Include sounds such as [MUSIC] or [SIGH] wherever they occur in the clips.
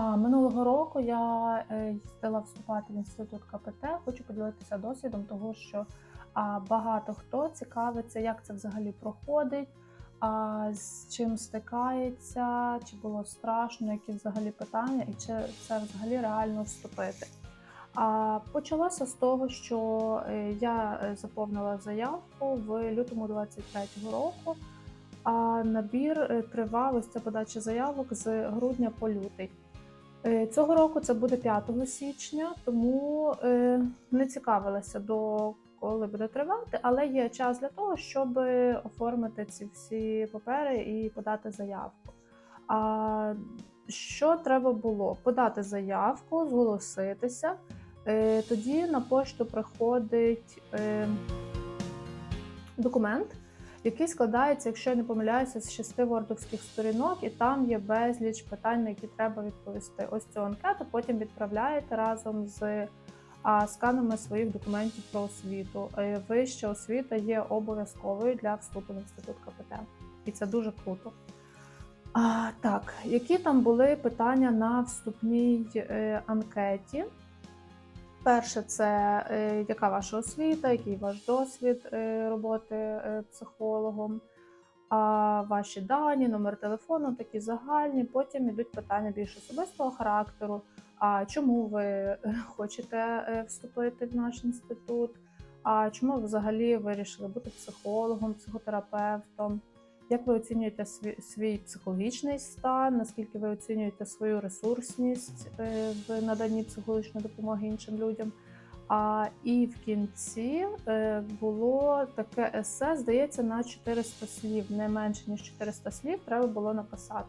А минулого року я е, їздила вступати в інститут КПТ. Хочу поділитися досвідом, того що багато хто цікавиться, як це взагалі проходить, з чим стикається, чи було страшно, які взагалі питання, і чи це взагалі реально вступити. А почалося з того, що е, я е, заповнила заявку в лютому 23-го року. А набір тривав ось ця подача заявок з грудня по лютий. Е, Цього року це буде 5 січня, тому е, не цікавилася до коли буде тривати, але є час для того, щоб оформити ці всі папери і подати заявку. А що треба було? Подати заявку, зголоситися. Е, Тоді на пошту приходить документ, який складається, якщо я не помиляюся, з шести вордовських сторінок, і там є безліч питань, на які треба відповісти. Ось цю анкету потім відправляєте разом з сканами своїх документів про освіту. Е, Вища освіта є обов'язковою для вступу в інститут КПТ, і це дуже круто. А, так, які там були питання на вступній е, анкеті? Перше, це е, яка ваша освіта, який ваш досвід е, роботи е, психологом, ваші дані, номер телефону, такі загальні. Потім йдуть питання більш особистого характеру. А чому ви хочете вступити в наш інститут? А чому ви взагалі вирішили бути психологом, психотерапевтом? Як ви оцінюєте свій, психологічний стан? Наскільки ви оцінюєте свою ресурсність е, в наданні психологічної допомоги іншим людям? А і в кінці е, було таке есе, здається, на 400 слів, не менше ніж 400 слів треба було написати.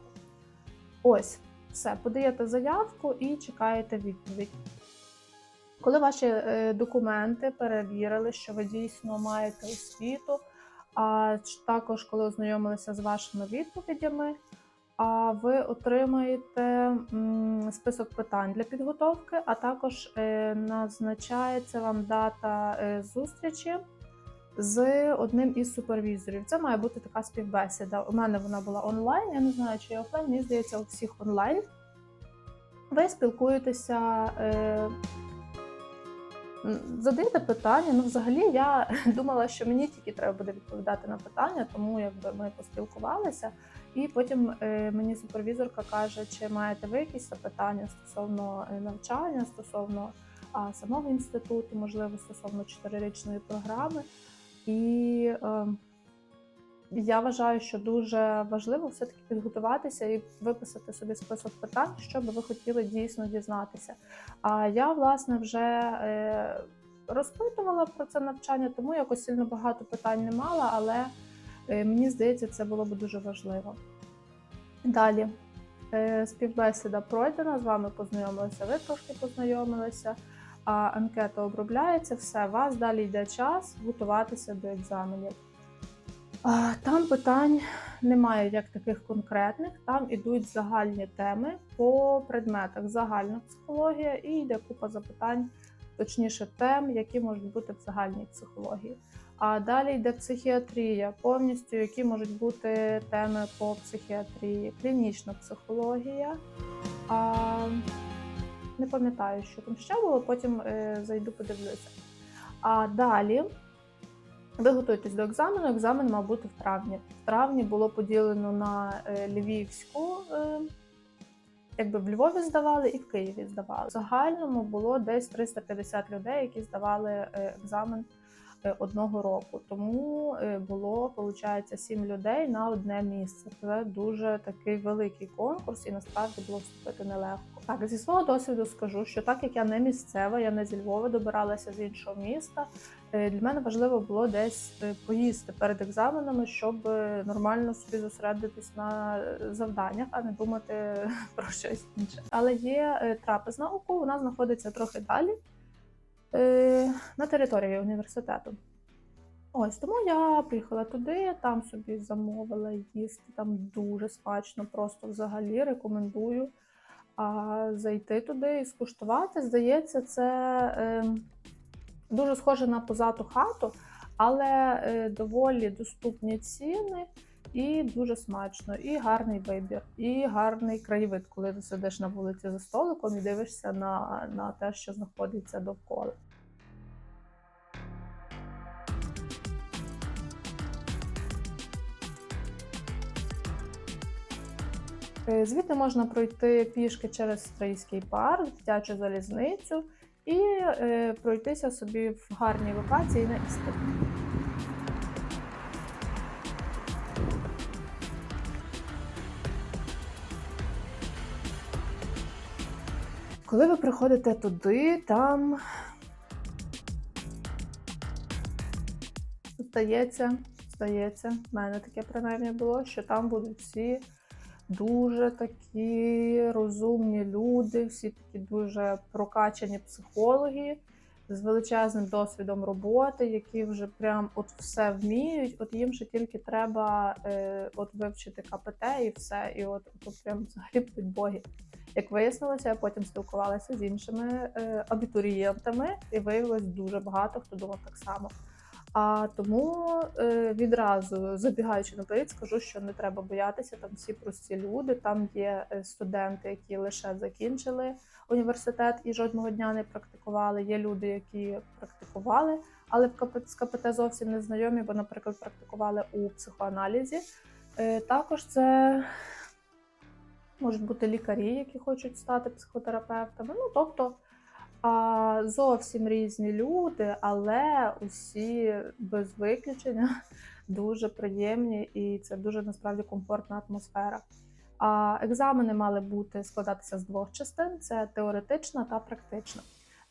Ось, все, подаєте заявку і чекаєте відповідь. Коли ваші е, документи перевірили, що ви дійсно маєте освіту, а також коли ознайомилися з вашими відповідями, ви отримаєте список питань для підготовки, а також е, назначається вам дата е, зустрічі з одним із супервізорів. Це має бути така співбесіда. У мене вона була онлайн. Я не знаю, чи є офлайн, мені здається, у всіх онлайн. Ви спілкуєтеся. Е, М, Задаєте питання. Ну, взагалі, я [LAUGHS] думала, що мені тільки треба буде відповідати на питання, тому якби ми поспілкувалися. І потім е, мені супервізорка каже, чи маєте ви якісь запитання стосовно е, навчання, стосовно а, самого інституту, можливо, стосовно чотирирічної програми. І е, я вважаю, що дуже важливо все-таки підготуватися і виписати собі список питань, що би ви хотіли дійсно дізнатися. А я, власне, вже е, розпитувала про це навчання, тому якось сильно багато питань не мала, але е, мені здається, це було б дуже важливо. Далі. Е, Співбесіда пройдена, з вами познайомилися, ви трошки познайомилися, а анкета обробляється, все, у вас далі йде час готуватися до екзаменів. Там питань немає як таких конкретних, там ідуть загальні теми по предметах. Загальна психологія і йде купа запитань, точніше тем, які можуть бути в загальній психології. А далі йде психіатрія, повністю які можуть бути теми по психіатрії, клінічна психологія. А, не пам'ятаю, що там ще було, потім е, зайду подивлюся. А далі ви готуєтесь до екзамену. Екзамен мав бути в травні. В травні було поділено на е, Львівську, е, якби в Львові здавали і в Києві здавали. В загальному було десь 350 людей, які здавали е, екзамен одного року. Тому було, виходить, 7 людей на одне місце. Це дуже такий великий конкурс, і насправді було вступити нелегко. Так, зі свого досвіду скажу, що так як я не місцева, я не зі Львова добиралася з іншого міста. Е, Для мене важливо було десь е, поїсти перед екзаменами, щоб е, нормально собі зосередитись на завданнях, а не думати [LAUGHS] про щось інше. Але є трапезна ОКУ, вона знаходиться трохи далі на території університету. Ось тому я приїхала туди, там собі замовила їсти. Там дуже смачно, просто взагалі рекомендую а, зайти туди і скуштувати. Здається, це. Е, дуже схоже на позату хату, але е, доволі доступні ціни. і дуже смачно, і гарний вибір, і гарний краєвид, коли ти сидиш на вулиці за столиком і дивишся на, на те, що знаходиться довкола. Звідти можна пройти пішки через Стрийський парк, дитячу залізницю і е, пройтися собі в гарній локації на істин. Коли ви приходите туди, там здається, здається, в мене таке принаймні було, що там будуть всі дуже такі розумні люди, всі такі дуже прокачані психологи з величезним досвідом роботи, які вже прям от все вміють. От їм ще тільки треба е, от вивчити КПТ і все. І от, от прям взагалі будуть боги. Як вияснилося, я потім спілкувалася з іншими е, абітурієнтами, і виявилось дуже багато хто думав так само. А тому е, відразу забігаючи наперед, скажу, що не треба боятися. Там всі прості люди. Там є е, студенти, які лише закінчили університет і жодного дня не практикували. Є люди, які практикували, але в КП, з КПТ зовсім не знайомі, бо, наприклад, практикували у психоаналізі. Е, також це можуть бути лікарі, які хочуть стати психотерапевтами. Ну тобто. А зовсім різні люди, але усі без виключення [LAUGHS] дуже приємні і це дуже насправді комфортна атмосфера. А екзамени мали бути складатися з двох частин: це теоретична та практична.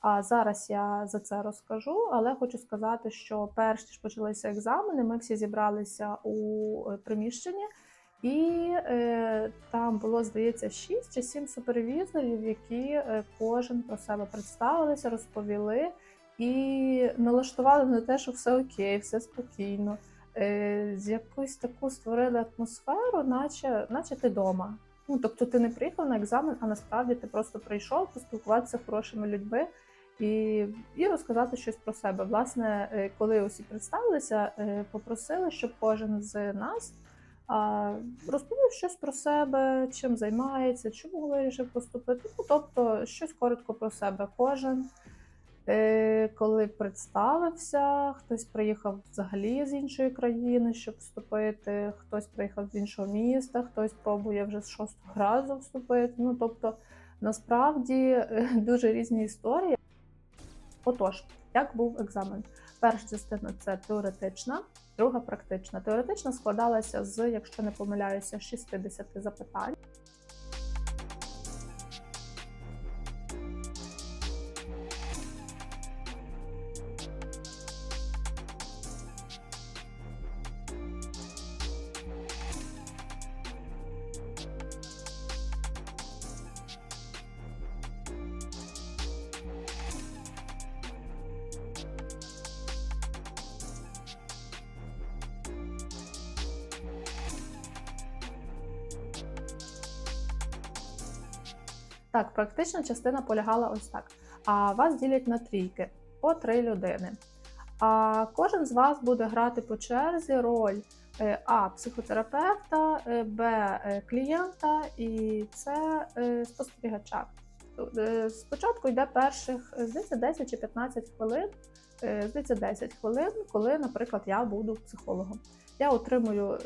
А зараз я за це розкажу, але хочу сказати, що перш ніж почалися екзамени, ми всі зібралися у е, приміщенні. І е, там було, здається, 6 чи 7 супервізорів, які е, кожен про себе представилися, розповіли і налаштували на те, що все окей, все спокійно. Е, якусь таку створили атмосферу, наче, наче ти вдома. Ну, тобто ти не приїхав на екзамен, а насправді ти просто прийшов поспілкуватися з хорошими людьми і, і розказати щось про себе. Власне, е, коли усі представилися, е, попросили, щоб кожен з нас. Розповів щось про себе, чим займається, чому вирішив поступити. Ну, тобто, щось коротко про себе. Кожен, е, коли представився, хтось приїхав взагалі з іншої країни, щоб вступити, хтось приїхав з іншого міста, хтось пробує вже з шостого разу вступити. Ну, тобто, насправді е, дуже різні історії. Отож, як був екзамен? Перша частина це теоретична, друга практична. Теоретична складалася з, якщо не помиляюся, 60 запитань. Так, практична частина полягала ось так. А вас ділять на трійки по три людини. А кожен з вас буде грати по черзі роль е, А психотерапевта, е, Б е, клієнта і С спостерігача. Спочатку йде перших, здається, 10 чи 15 хвилин. Здається, 10 хвилин, коли, наприклад, я буду психологом. Я отримую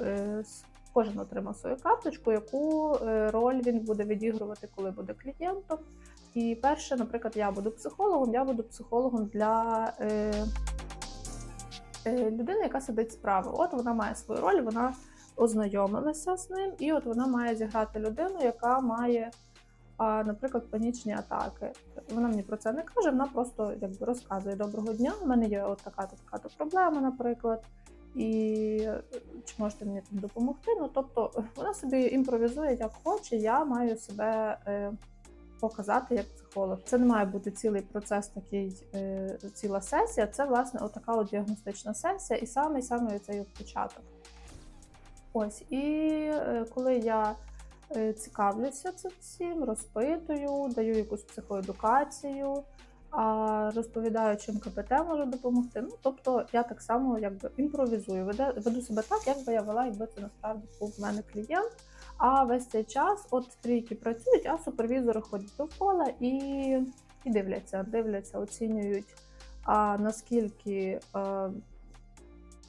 Кожен отримав свою карточку, яку е, роль він буде відігрувати, коли буде клієнтом. І перше, наприклад, я буду психологом, я буду психологом для е, е, людини, яка сидить справа. От вона має свою роль, вона ознайомилася з ним, і от вона має зіграти людину, яка має, а, наприклад, панічні атаки. Вона мені про це не каже, вона просто якби розказує доброго дня. У мене є от така-то така-то проблема, наприклад. І чи можете мені там допомогти? Ну тобто [LAUGHS] вона собі імпровізує як хоче. Я маю себе е, показати як психолог. Це не має бути цілий процес, такий е, ціла сесія. Це власне отака от діагностична сесія, і саме саме цей початок. Ось і е, коли я цікавлюся цим всім, розпитую, даю якусь психоедукацію. А, розповідаю, чим КПТ може допомогти. Ну, тобто я так само якби імпровізую, веду себе так, як би я вела, якби це насправді був в мене клієнт. А весь цей час от трійки працюють, а супервізори ходять довкола і, і дивляться, дивляться, оцінюють, а, наскільки. А,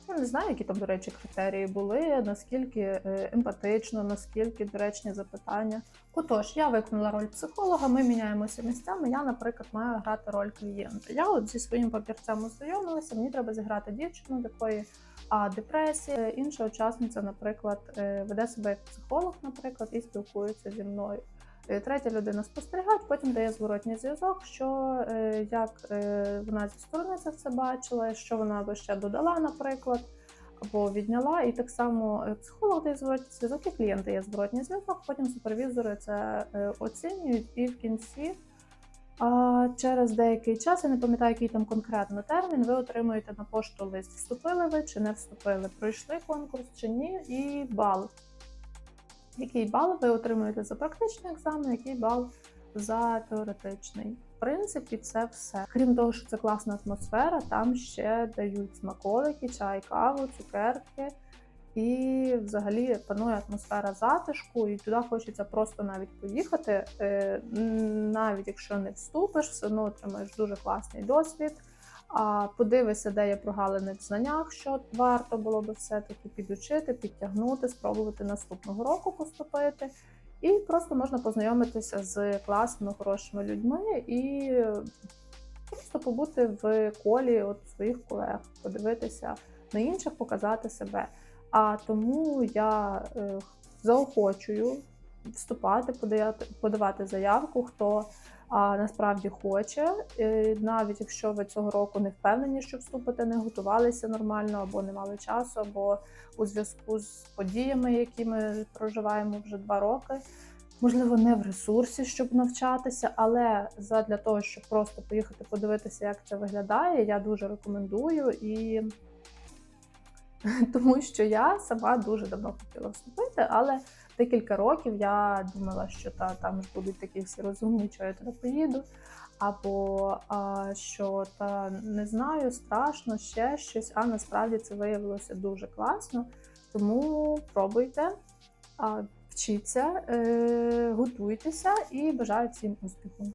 я не знаю, які там, до речі, критерії були, наскільки е, емпатично, наскільки доречні запитання. Отож, я виконала роль психолога, ми міняємося місцями. Я, наприклад, маю грати роль клієнта. Я от зі своїм папірцем ознайомилася, мені треба зіграти дівчину, в якої а, депресія. Інша учасниця, наприклад, е, веде себе як психолог, наприклад, і спілкується зі мною. Е, Третя людина спостерігає, потім дає зворотній зв'язок, що е, як е, вона зі сторони це все бачила, що вона би ще додала, наприклад, або відняла. І так само психолог дає зворотній зв'язок, і клієнт дає зворотній зв'язок. Потім супервізори це оцінюють, і в кінці. А через деякий час, я не пам'ятаю, який там конкретно термін, ви отримуєте на пошту лист, вступили ви чи не вступили, пройшли конкурс чи ні, і бал. Який бал ви отримуєте за практичний екзамен, який бал за теоретичний. В принципі, це все. Крім того, що це класна атмосфера, там ще дають смаколики, чай, каву, цукерки. І взагалі панує атмосфера затишку, і туди хочеться просто навіть поїхати. Е, Навіть якщо не вступиш, все одно отримаєш дуже класний досвід. А подивися, де є прогалини в знаннях, що варто було би все-таки підучити, підтягнути, спробувати наступного року поступити. І просто можна познайомитися з класними, хорошими людьми і просто побути в колі от своїх колег, подивитися на інших, показати себе. А тому я е, заохочую вступати, подаяти, подавати заявку, хто а, насправді хоче. Е, навіть якщо ви цього року не впевнені, що вступите, не готувалися нормально, або не мали часу, або у зв'язку з подіями, які ми проживаємо вже два роки. Можливо, не в ресурсі, щоб навчатися, але задля того, щоб просто поїхати подивитися, як це виглядає, я дуже рекомендую і [LAUGHS] тому що я сама дуже давно хотіла вступити, але декілька років я думала, що та там ж будуть такі всі розумні, що я туди поїду. Або а, що та не знаю, страшно ще щось, а насправді це виявилося дуже класно. Тому пробуйте, а, вчіться, е, готуйтеся і бажаю всім успіху.